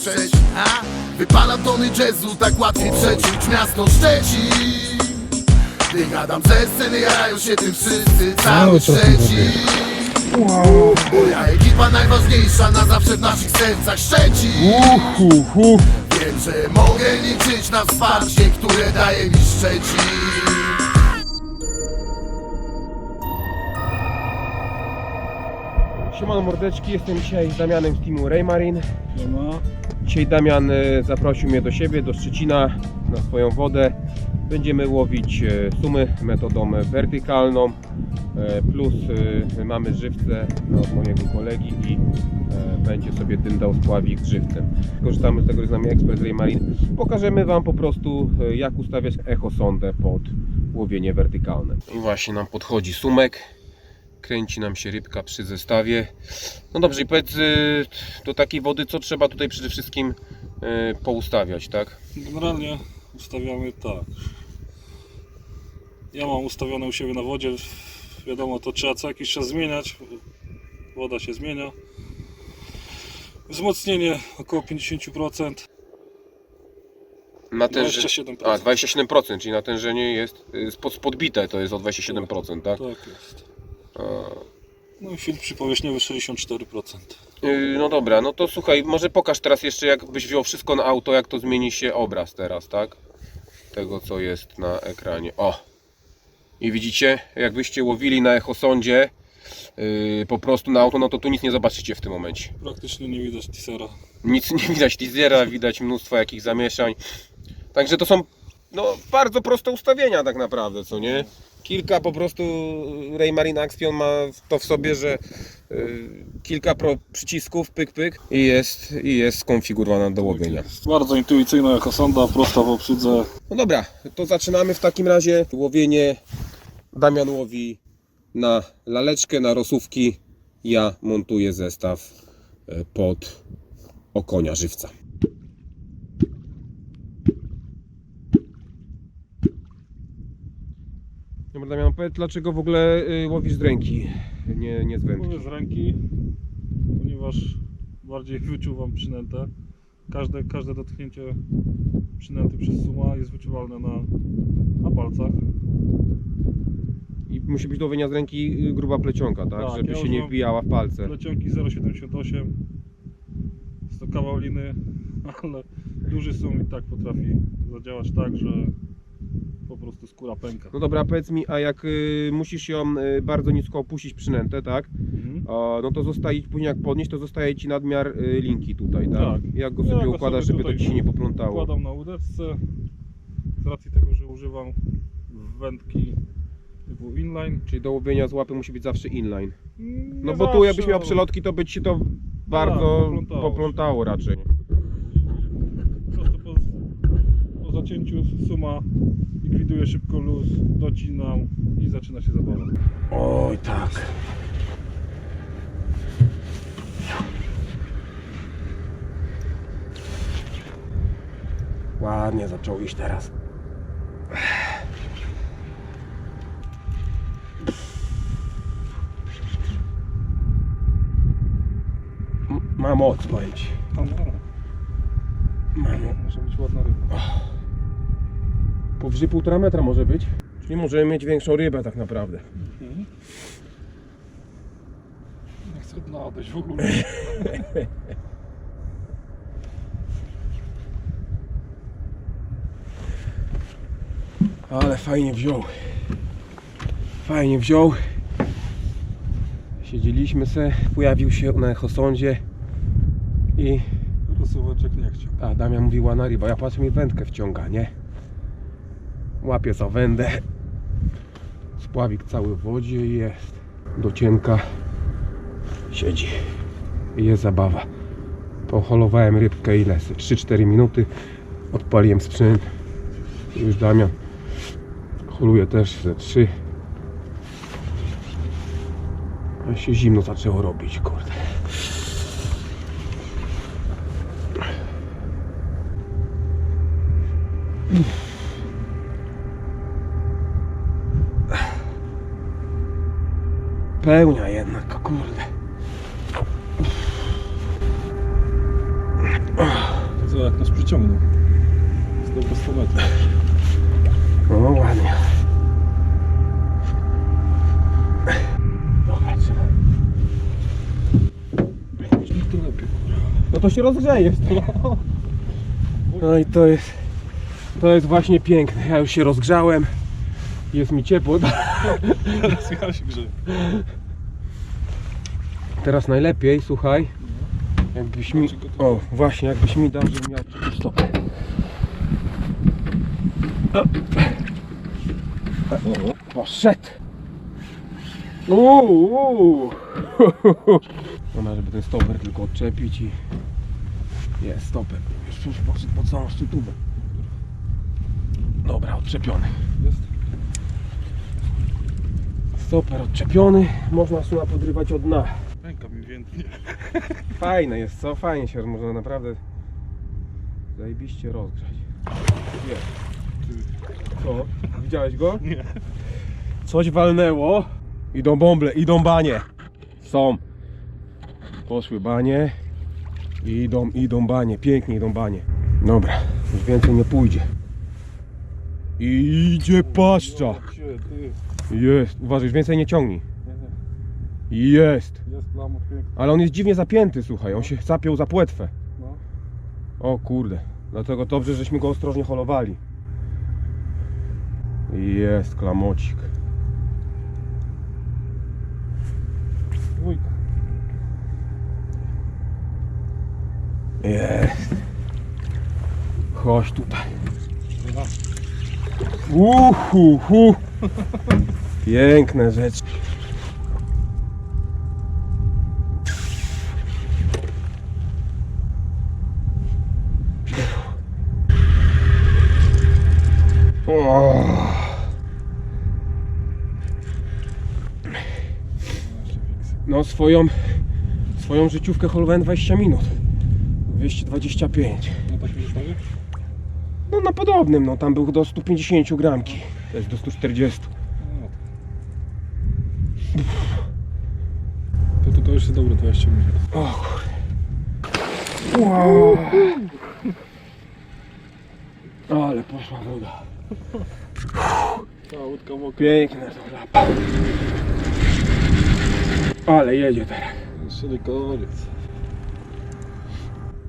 Szczecin A? Wypalam tony jazzu, tak łatwiej przeczuć miasto Szczecin. Gdy gadam ze sceny, jarają się tym wszyscy, cały Szczecin. Moja ekipa najważniejsza, na zawsze w naszych sercach Szczecin. Wiem, że mogę liczyć na wsparcie, które daje mi Szczecin Siemano mordeczki, jestem dzisiaj z Damianem z teamu Raymarin. Dzisiaj Damian e, zaprosił mnie do siebie, do Szczecina na swoją wodę. Będziemy łowić e, sumy metodą wertykalną e, plus mamy żywce od mojego kolegi i będzie sobie dyndał spławik żywcem. Korzystamy z tego, że z nami ekspert Raymarin. Pokażemy Wam po prostu jak ustawiać echosondę pod łowienie wertykalne. I właśnie nam podchodzi sumek kręci nam się rybka przy zestawie. No dobrze, i powiedz y, do takiej wody, co trzeba tutaj przede wszystkim y, poustawiać, tak? Generalnie ustawiamy tak. Ja mam ustawione u siebie na wodzie. Wiadomo, to trzeba co jakiś czas zmieniać. Woda się zmienia. Wzmocnienie około 50%. Natęże... 27%. A, 27%, czyli natężenie jest y, podbite, to jest o 27%, tak? Tak jest. No i filtr przypowierzchniowy 64%. y, no dobra, no to słuchaj, może pokaż teraz jeszcze, jakbyś wziął wszystko na auto, jak to zmieni się obraz teraz, tak? Tego, co jest na ekranie. O! I widzicie, jakbyście łowili na echosondzie yy, po prostu na auto, no to tu nic nie zobaczycie w tym momencie. Praktycznie nie widać teasera. Nic nie widać teasera, widać mnóstwo jakichś zamieszań. Także to są no, bardzo proste ustawienia tak naprawdę, co nie? Kilka po prostu Raymarine Axion ma to w sobie, że y, kilka pro przycisków, pyk pyk i jest, i jest skonfigurowana do łowienia. Jest bardzo intuicyjna jako sonda, prosta w obsłudze. No dobra, to zaczynamy w takim razie łowienie. Damian łowi na laleczkę, na rosówki. Ja montuję zestaw y, pod okonia żywca. Damian, powiedz dlaczego w ogóle y, łowisz z ręki, nie, nie z wędki? Mówię z ręki, ponieważ bardziej wyczuwam przynętę. Każde, każde dotknięcie przynęty przez suma jest wyczuwalne na, na palcach. I musi być do łowienia z ręki y, gruba plecionka, tak? Tak, Żeby ja się nie wbijała w palce. Plecionki 0,78 jest to kawał liny, ale duży sum i tak potrafi zadziałać tak, że po prostu skóra pęka. No dobra, powiedz mi, a jak y, musisz ją y, bardzo nisko opuścić przynętę, tak? Mhm. A, no to zostaje, później jak podnieść, to zostaje Ci nadmiar y, linki tutaj, tak? Tak. Jak go Ja sobie go układasz, sobie żeby to Ci się nie poplątało? Układam na łódeczce z racji tego, że używam wędki typu inline. Czyli do łowienia z łapy musi być zawsze inline. Mm, No bo tu jakbyś miał ale przelotki, to by Ci to bardzo poplątało się. poplątało raczej. Po zacięciu suma likwiduję szybko luz, docinam i zaczyna się zabawa. Oj tak. Ładnie zaczął iść teraz. Ma moc, powiem ci. A Ma moc. może być ładna ryba. Powyżej półtora metra może być. Czyli możemy mieć większą rybę tak naprawdę. Mhm. Nie chcę dna odejść w ogóle. Ale fajnie wziął. Fajnie wziął. Siedzieliśmy se, pojawił się na echosądzie i Rosuweczek nie chciał. a Damian mówi ładna ryba, ja patrzę mi wędkę wciąga, nie? Łapie za wędę. Spławik cały w wodzie i jest. Do cienka siedzi. I jest zabawa. Poholowałem rybkę ile? ze 3-4 minuty. Odpaliłem sprzęt. I Już Damian holuje też ze 3. A się zimno zaczęło robić, kurde. Pełnia jednak, kurde. Ale jak nas przyciągnął. Z dobre 100 metrów. No ładnie. Dobra, trzymaj. To lepiej. No to się rozgrzejesz. No i to jest, to jest właśnie piękne. Ja już się rozgrzałem. Jest mi ciepło. Teraz ja się. Teraz najlepiej, słuchaj. Jakbyś mi. O, właśnie, jakbyś mi dał, żebym miał tu stopę. Poszedł! Uuu! Dobra, żeby ten stoper tylko odczepić i... Jest stoper. Już, już poszedł pod całą szczytówę. Dobra, odczepiony. Jest? Stoper odczepiony. Można suna podrywać od dna. Ręka mi więdnie. Fajne jest, co? Fajnie się można naprawdę zajebiście rozgrzać. Jest. Co? Widziałeś go? Nie. Coś walnęło. Idą bąble, idą banie. Są. Poszły banie. Idą, idą banie. Pięknie idą banie. Dobra, już więcej nie pójdzie. Idzie paszcza. Jest. Uważaj, już więcej nie ciągnij. Jest. Jest plama piękna. Ale on jest dziwnie zapięty, słuchaj. On się zapiął za płetwę. No. O kurde, dlatego dobrze, żeśmy go ostrożnie holowali. Jest klamocik. Dwójka. Jest. Chodź tutaj. Uhu, hu. Piękne rzeczy. O. No swoją swoją życiówkę holowałem 20 minut. 225. Na takim zestawie? No na podobnym, no tam był do 150 gramki. To jest do 140. Już jest dobre 20 minut. O kurde. Wow. Ale poszła woda. Ta łódka mokra. Piękne to lapa. Ale jedzie teraz. Czyli koniec.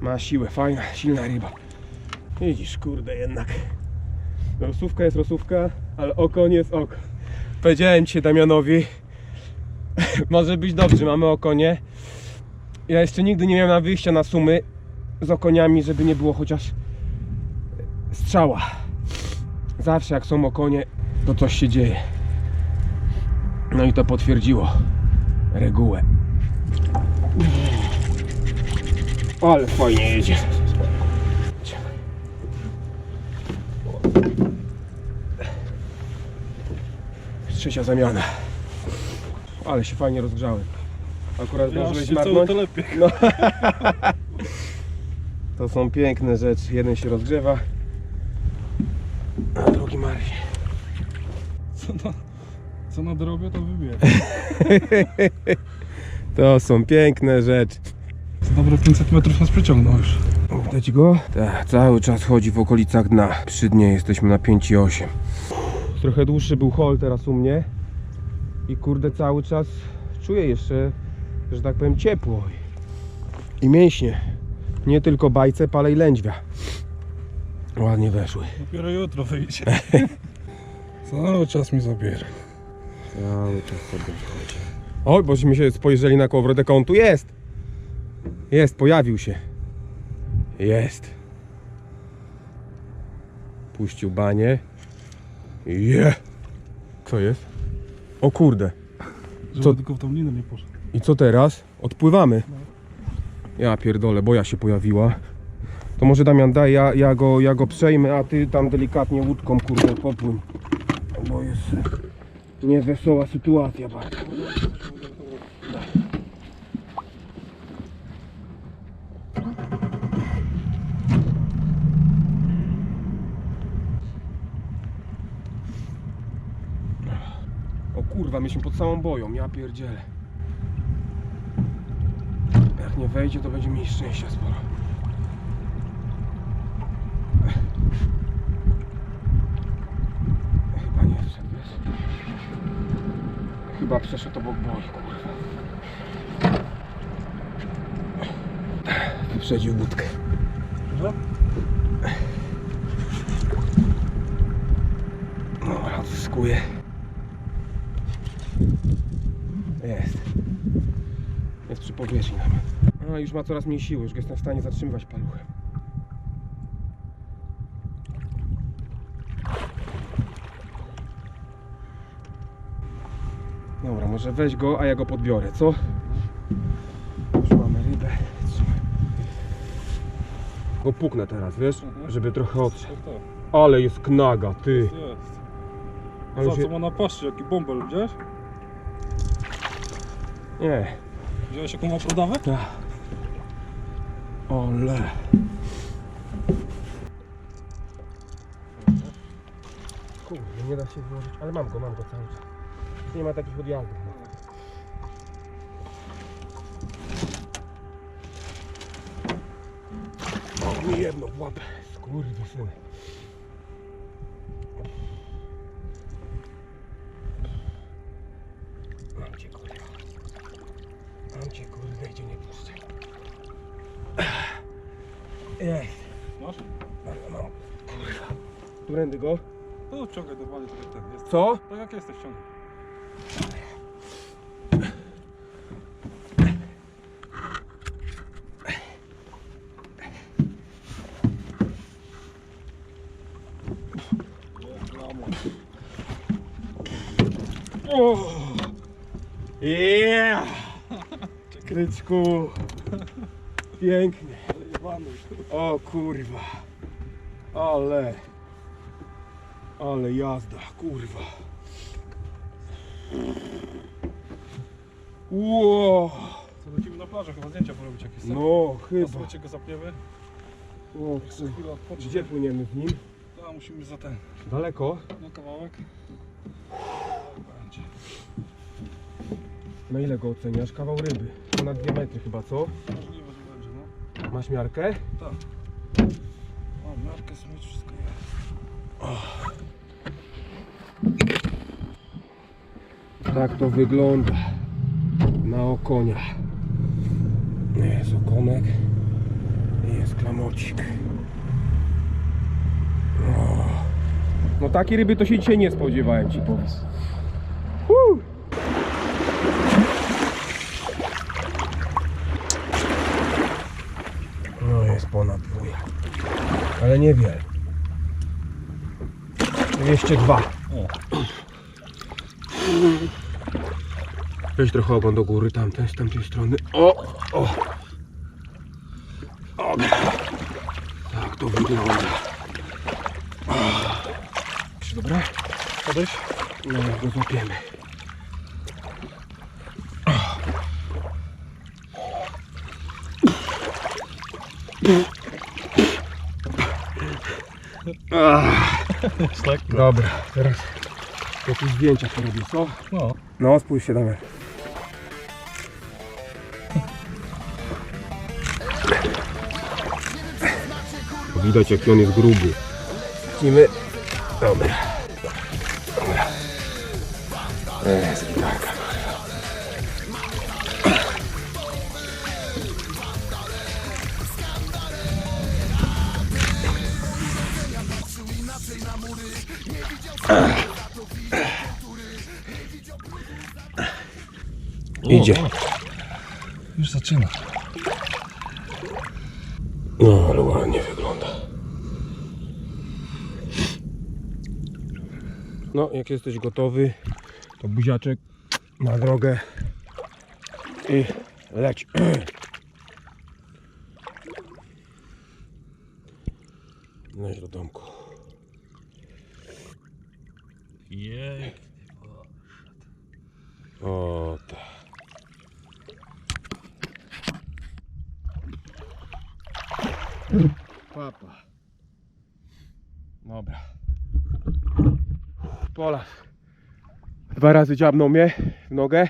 Ma siłę, fajna, silna ryba. Widzisz, kurde, jednak. Rosówka jest rosówka, ale oko nie jest oko. Powiedziałem ci Damianowi, może być dobrze, mamy okonie. Ja jeszcze nigdy nie miałem wyjścia na sumy z okoniami, żeby nie było chociaż strzała. Zawsze jak są okonie, to coś się dzieje. No i to potwierdziło regułę. Ale fajnie jedzie. Trzecia zamiana. Ale się fajnie rozgrzałem. Akurat Ja zdążyłeś marnąć. to lepiej. No. To są piękne rzeczy. Jeden się rozgrzewa, a drugi marzy. Co, na, co nadrobię, to wybiję. To są piękne rzeczy. Dobre 500 metrów nas przyciągnął już. Widać go? Tak, cały czas chodzi w okolicach dna. Przy dnie jesteśmy na 5,8. Trochę dłuższy był hol teraz u mnie. I kurde cały czas czuję jeszcze, że tak powiem, ciepło. I mięśnie. Nie tylko bajce, ale i lędźwia. Ładnie weszły. Dopiero jutro wyjdzie. Cały czas mi zabiera. Cały czas sobie. Oj, bośmy się spojrzeli na kołowrotek, a on tu jest. Jest, pojawił się. Jest. Puścił banie. Je. Co jest? O kurde. Żeby Co? tylko w tą linę nie poszedł. I co teraz? Odpływamy. Ja pierdolę, boja się pojawiła. To może Damian daj, ja, ja, go, ja go przejmę, a ty tam delikatnie łódką kurde popłyń. Bo jest niewesoła sytuacja bardzo. kurwa, mieliśmy pod samą boją, ja pierdzielę. Jak nie wejdzie, to będzie mieli szczęścia sporo. Chyba nie wszedł. Chyba przeszedł obok boi, kurwa. Wyprzedził budkę. Dobrze? No, radę skuje. Przy powierzchni nawet. No już ma coraz mniej siły, już jestem w stanie zatrzymywać paluchem. Dobra, może weź go, a ja go podbiorę, co? Już mamy rybę. Trzymaj. Go puknę teraz, wiesz? Mhm. Żeby trochę odszedł. Ale jest knaga, ty. Jest. Ale Za się... co ma na paszczy, jaki bąbel, widziałeś? Nie. Widziałeś jaką ma prodawę? Tak. Ole. Kurde, nie da się włożyć, ale mam go, mam go cały czas. Nie ma takich odjazdów. No. O, mi jedno w łapę. Skurwysyny. Mam cię kurwa. Mam cię kurwa, gdzie nie puszczę. Ej, Masz? ale mam. Kurwa. Którędy go? To wciągaj normalnie tak jak ten jest. Co? Tak jak jesteś wciągaj. O! Yeah! Kryczku! Pięknie. O kurwa. Ale. Ale jazda, kurwa. Ło! Co lecimy na plażę, chyba zdjęcia porobić jakieś. No. No, chyba. Słuchajcie go zapniemy. O, chwilę odpocznie. Gdzie płyniemy z nim? A, musimy za ten, Daleko? na kawałek. Będzie. Na ile go oceniasz? Kawał ryby. Ponad 2 metry chyba, co? Możliwe, że będzie, no. Masz miarkę? Tak. O, miarkę, smycz, wszystko jest. Tak to wygląda na okonia. Jest okonek i jest klamocik. O. No takiej ryby to się dzisiaj nie spodziewałem ci powiedz. Hu! No jest ponad dwójek. Ale niewiele. 202. O. Weź trochę ogon do góry, tamten, z tamtej strony. O! O! o. Tak to wygląda. Czy dobra? Podejść? No, go złapiemy. Tak. Dobra, teraz jakieś zdjęcia porobię, co? No. No, spójrz się, Widać jaki on jest gruby. Lecimy. Dobra. Dobra. Jest gitarka. Idzie. Już zaczyna. No, ale ładnie wygląda. No, jak jesteś gotowy, to buziaczek na drogę i leć. Leć do domku. O, tak. Papa. Dobra. Polas. Dwa razy dziabnął mnie w nogę,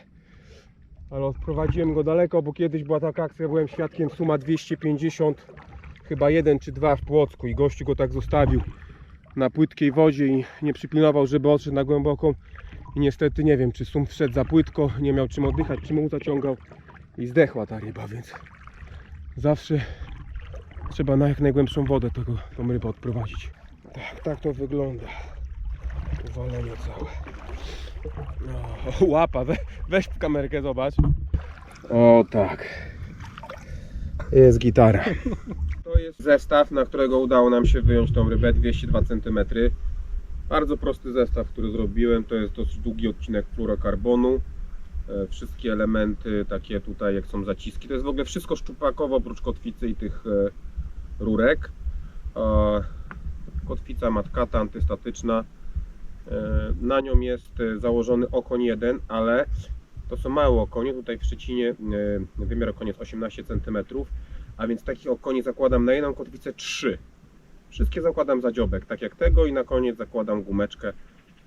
ale odprowadziłem go daleko, bo kiedyś była taka akcja, byłem świadkiem suma 250, chyba jeden czy dwa w Płocku i gościu go tak zostawił na płytkiej wodzie i nie przypilnował, żeby odszedł na głęboką I niestety nie wiem, czy sum wszedł za płytko, nie miał czym oddychać, czy mu zaciągał i zdechła ta ryba, więc zawsze trzeba na jak najgłębszą wodę tego, tą rybę odprowadzić. Tak, tak to wygląda. Uwalenie całe. No, łapa, we, weź w kamerkę, zobacz. O tak. Jest gitara. To jest zestaw, na którego udało nam się wyjąć tą rybę 202 cm. Bardzo prosty zestaw, który zrobiłem. To jest dosyć długi odcinek fluorokarbonu. E, Wszystkie elementy takie tutaj, jak są zaciski. To jest w ogóle wszystko szczupakowo, oprócz kotwicy i tych e, rurek. E, Kotwica matkata antystatyczna. E, Na nią jest e, założony okoń 1, ale to są małe okonie. Tutaj w Szczecinie e, wymiar okoni jest 18 cm, a więc takich okoni zakładam na jedną kotwicę 3. Wszystkie zakładam za dziobek, tak jak tego i na koniec zakładam gumeczkę,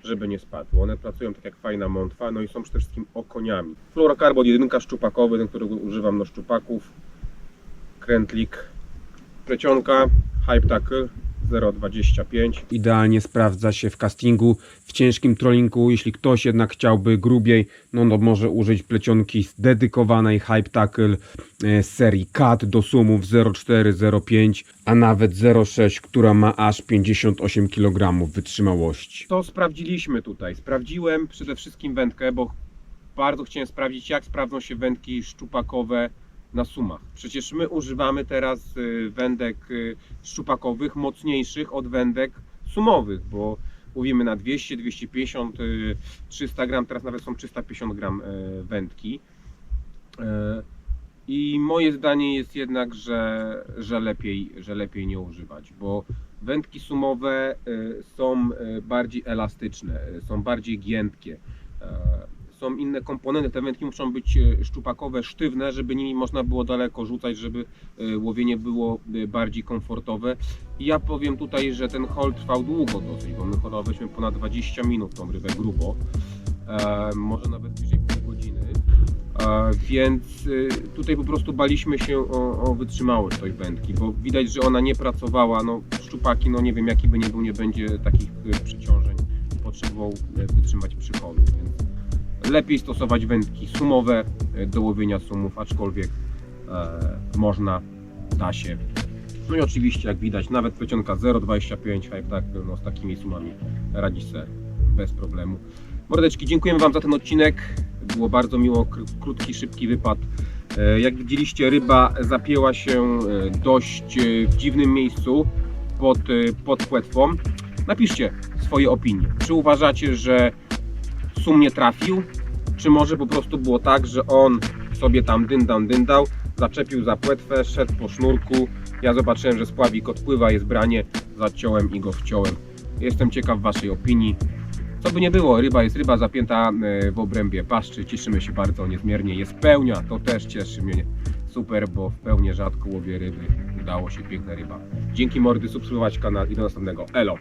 żeby nie spadły. One pracują tak jak fajna mątwa, no i są przede wszystkim okoniami. Fluorokarbon jedynka szczupakowy, ten, którego używam do szczupaków. Krętlik, plecionka, Hype Tackle 0,25. Idealnie sprawdza się w castingu, w ciężkim trollingu. Jeśli ktoś jednak chciałby grubiej, no, no może użyć plecionki dedykowanej Hype Tackle e, z serii CAT do sumów 0,4, 0,5, a nawet 0,6, która ma aż 58 kg wytrzymałości. To sprawdziliśmy tutaj. Sprawdziłem przede wszystkim wędkę, bo bardzo chciałem sprawdzić, jak sprawdzą się wędki szczupakowe na sumach. Przecież my używamy teraz y, wędek y, szczupakowych mocniejszych od wędek sumowych, bo łowimy na 200, 250, y, 300 gram, teraz nawet są 350 gram y, wędki. I moje zdanie jest jednak, że, że, lepiej, że lepiej nie używać, bo wędki sumowe są bardziej elastyczne, są bardziej giętkie. Są inne komponenty, te wędki muszą być y, szczupakowe, sztywne, żeby nimi można było daleko rzucać, żeby y, łowienie było y, bardziej komfortowe. I ja powiem tutaj, że ten hol trwał długo dosyć, bo my holowaliśmy ponad 20 minut tą rybę grubo, e, może nawet bliżej pół godziny. E, Więc y, tutaj po prostu baliśmy się o, o wytrzymałość tej wędki, bo widać, że ona nie pracowała. No, szczupaki, no nie wiem, jaki by nie był, nie będzie takich przeciążeń potrzebował wytrzymać przy holu. Lepiej stosować wędki sumowe y, do łowienia sumów, aczkolwiek e, można, da się. No i oczywiście, jak widać, nawet plecionka 0,25 Hype Tackle, no z takimi sumami radzi se bez problemu. Mordeczki, dziękujemy Wam za ten odcinek. Było bardzo miło, kr- krótki, szybki wypad. E, Jak widzieliście, ryba zapięła się e, dość e, w dziwnym miejscu pod, e, pod płetwą. Napiszcie swoje opinie. Czy uważacie, że sum nie trafił? Czy może po prostu było tak, że on sobie tam dyndał, dyndał, zaczepił za płetwę, szedł po sznurku. Ja zobaczyłem, że spławik odpływa, jest branie, zaciąłem i go wciąłem. Jestem ciekaw Waszej opinii. Co by nie było, ryba jest ryba zapięta e, w obrębie paszczy. Cieszymy się bardzo niezmiernie. Jest pełnia, to też cieszy mnie. Super, bo w pełni rzadko łowię ryby. Udało się, piękna ryba. Dzięki mordy, subskrybować kanał i do następnego. Elo!